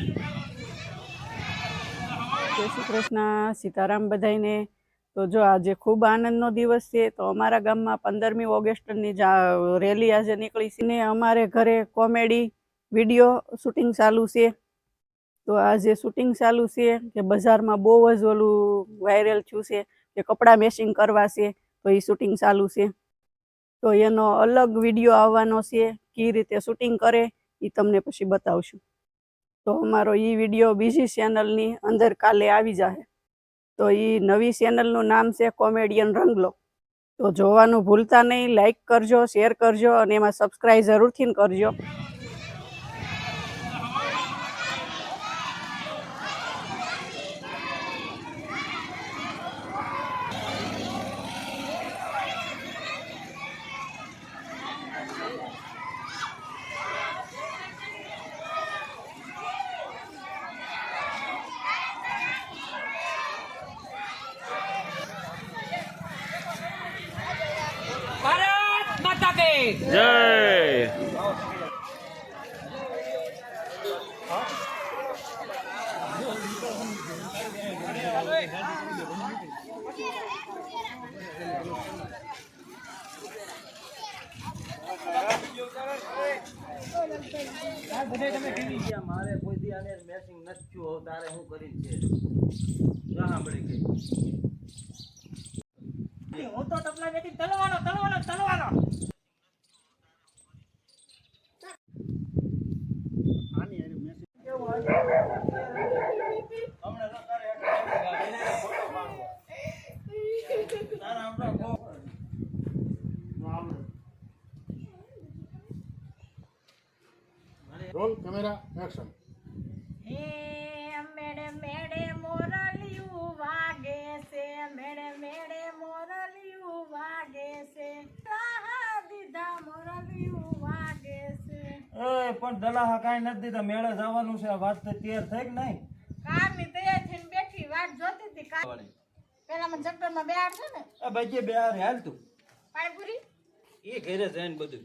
જય શ્રી કૃષ્ણ. સીતારામ બધાઈને તો જો આજે ખૂબ આનંદનો દિવસ છે, તો અમારા ગામમાં પંદરમી ઓગસ્ટની રેલી આજે નીકળી છે. ને અમારે ઘરે કોમેડી વીડિયો શૂટિંગ ચાલુ છે. તો આજે શૂટિંગ ચાલુ છે, કે બજારમાં બહુ જ ઓલું વાયરલ થયું છે, કે કપડાં મેચિંગ કરવા છે, તો એ શૂટિંગ ચાલુ છે. તો એનો અલગ વીડિયો આવવાનો છે કઈ રીતે શૂટિંગ કરે એ તમને પછી બતાવશું. તો અમારો એ વીડિયો બીજી ચેનલની અંદર કાલે આવી જશે તો એ નવી ચેનલનું નામ છે કોમેડિયન રંગલો. તો જોવાનું ભૂલતા નહીં લાઈક કરજો શેર કરજો અને એમાં સબસ્ક્રાઈબ જરૂરથી કરજો. ભારત જય મારે કોઈ દી આને મેસિંગ નથી થયું તારે હું કરી છે સાંભળી ગઈ હું તો તપલા બેટી તલવાનો તલવાનો તલવાનો હમણાં તો તારે એક એને ફોટો પાડવો તારા હમણાં બહુ રોલ કેમેરા એક્શન હે મેડે મેડે મોરલિયું વાગે છે. મેડે મેડે મોરલિયું વાગે છે. રાહા દીધા મોરલિયું વાગે છે. એ પણ દલાહા કાંઈ નથી દીધા. મેળે જવાનું છે. વાત તો તૈયાર થઈ કે નહીં? કારની તૈયાર થઈને બેઠી વાટ જોતી હતી કા પેલા મને ચક્કરમાં બેહાડ છે ને? એ ભાઈ બે બેહાડ હાલ તું. પાણીપુરી? એ ઘરે જઈને બધું.